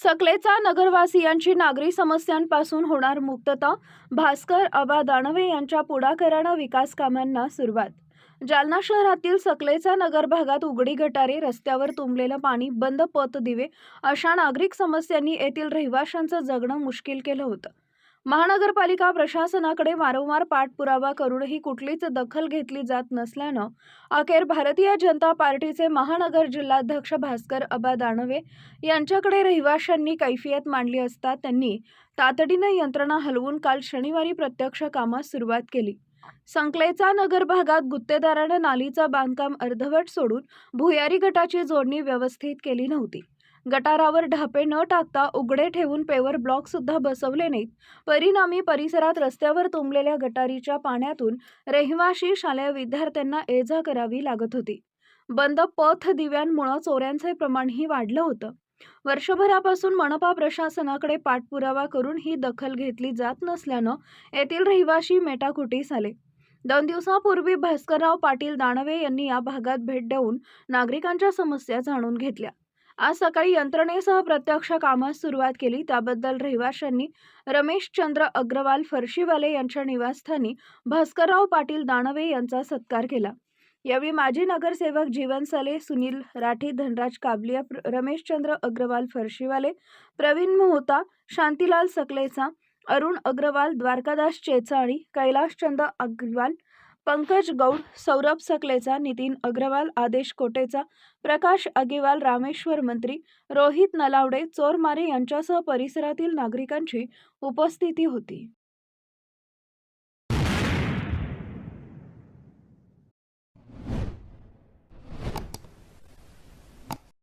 सकलेचा नगरवासियांची नागरी समस्यांपासून होणार मुक्तता भास्कर अबा दानवे यांच्या पुढाकारानं विकास कामांना सुरुवात. जालना शहरातील सकलेचा नगर भागात उघडी गटारे रस्त्यावर तुंबलेलं पाणी बंद पत दिवे अशा नागरिक समस्यांनी येथील रहिवाशांचं जगणं मुश्किल केलं होतं. महानगरपालिका प्रशासनाकडे वारंवार पाठपुरावा करूनही कुठलीच दखल घेतली जात नसल्यानं अखेर भारतीय जनता पार्टीचे महानगर जिल्हाध्यक्ष भास्कर अबा दानवे यांच्याकडे रहिवाशांनी कैफियत मांडली असता त्यांनी तातडीनं यंत्रणा हलवून काल शनिवारी प्रत्यक्ष कामास सुरुवात केली. संकलेचा नगर भागात गुत्तेदारानं नालीचं बांधकाम अर्धवट सोडून भुयारी गटाची जोडणी व्यवस्थित केली नव्हती. गटारावर ढापे न टाकता उघडे ठेवून पेवर ब्लॉक सुद्धा बसवले नाहीत. परिणामी परिसरात रस्त्यावर तुंबलेल्या गटारीच्या पाण्यातून रहिवाशी शालेय विद्यार्थ्यांना ये जा करावी लागत होती. बंद पथ दिव्यांमुळं चोऱ्यांचे प्रमाणही वाढलं होतं. वर्षभरापासून मनपा प्रशासनाकडे पाठपुरावा करून ही दखल घेतली जात नसल्यानं येथील रहिवाशी मेटाकुटीस आले. दोन दिवसापूर्वी भास्करराव पाटील दानवे यांनी या भागात भेट देऊन नागरिकांच्या समस्या जाणून घेतल्या. आज सकाळी यंत्रणेसह प्रत्यक्ष कामास सुरुवात केली. त्याबद्दल रहिवाशांनी रमेश चंद्र अग्रवाल फरशीवाले यांच्या निवासस्थानी भास्करराव पाटील दानवे यांचा सत्कार केला. यावेळी माजी नगरसेवक जीवन सले सुनील राठी धनराज काबलिया रमेशचंद्र अग्रवाल फरशीवाले प्रवीण मोहता शांतीलाल सकलेचा अरुण अग्रवाल द्वारकादास चेचाणी कैलाशचंद्र अग्रवाल पंकज गौड सौरभ सकलेचा नितीन अग्रवाल आदेश कोटेचा प्रकाश अगेवाल रामेश्वर मंत्री रोहित नलावडे चोरमारे यांच्यासह परिसरातील नागरिकांची उपस्थिती होती.